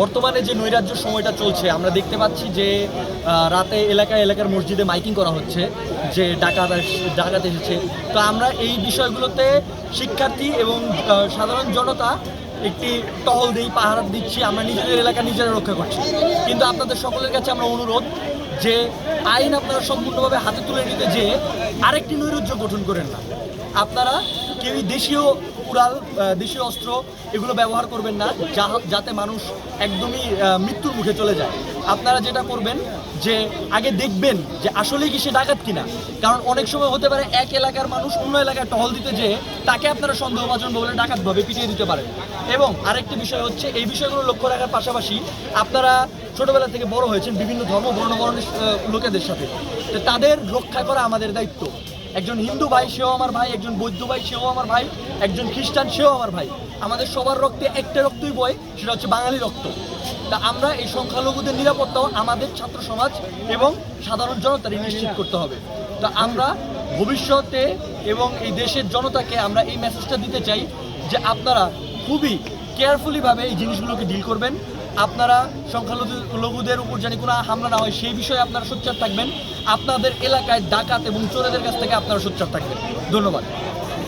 বর্তমানে যে নৈরাজ্য সময়টা চলছে, আমরা দেখতে পাচ্ছি যে রাতে এলাকায় এলাকার মসজিদে মাইকিং করা হচ্ছে, যে ডাকাত ডাকাত এসেছে। তো আমরা এই বিষয়গুলোতে শিক্ষার্থী এবং সাধারণ জনতা একটি টহল দিই, পাহারা দিচ্ছি, আমরা নিজেদের এলাকা নিজেরা রক্ষা করছি। কিন্তু আপনাদের সকলের কাছে আমরা অনুরোধ যে আইন আপনারা সম্পূর্ণভাবে হাতে তুলে নিতে যেয়ে আরেকটি নৈরুজ্য গঠন করেন না। আপনারা কেউই দেশীয় উড়াল দেশীয় অস্ত্র এগুলো ব্যবহার করবেন না যাতে মানুষ একদমই মৃত্যুর মুখে চলে যায়। আপনারা যেটা করবেন যে আগে দেখবেন যে আসলেই কি সে ডাকাত কিনা। কারণ অনেক সময় হতে পারে এক এলাকার মানুষ অন্য এলাকায় টহল দিতে যে তাকে আপনারা সন্দেহভাজন বলে ডাকাত ভাবে পিটিয়ে দিতে পারেন। এবং আরেকটি বিষয় হচ্ছে, এই বিষয়গুলো লক্ষ্য রাখার পাশাপাশি আপনারা ছোটবেলা থেকে বড় হয়েছেন বিভিন্ন ধর্ম বর্ণ বর্ণের লোকেদের সাথে। তাদের রক্ষা করা আমাদের দায়িত্ব। একজন হিন্দু ভাই, সেও আমার ভাই, একজন বৌদ্ধ ভাই, সেও আমার ভাই, একজন খ্রিস্টান, সেও আমার ভাই। আমাদের সবার রক্তে একটা রক্তই বয়, সেটা হচ্ছে বাঙালি রক্ত। তা আমরা এই সংখ্যালঘুদের নিরাপত্তাও আমাদের ছাত্র সমাজ এবং সাধারণ জনতারই নিশ্চিত করতে হবে। তা আমরা ভবিষ্যতে এবং এই দেশের জনতাকে আমরা এই মেসেজটা দিতে চাই যে আপনারা খুবই কেয়ারফুলিভাবে এই জিনিসগুলোকে ডিল করবেন। আপনারা সংখ্যালঘু লঘুদের উপর জানি কোনো হামলা না হয়, সেই বিষয়ে আপনারা সোচ্চার থাকবেন। আপনাদের এলাকায় ডাকাত এবং চোরেদের কাছ থেকে আপনারা সোচ্চার থাকবেন। ধন্যবাদ।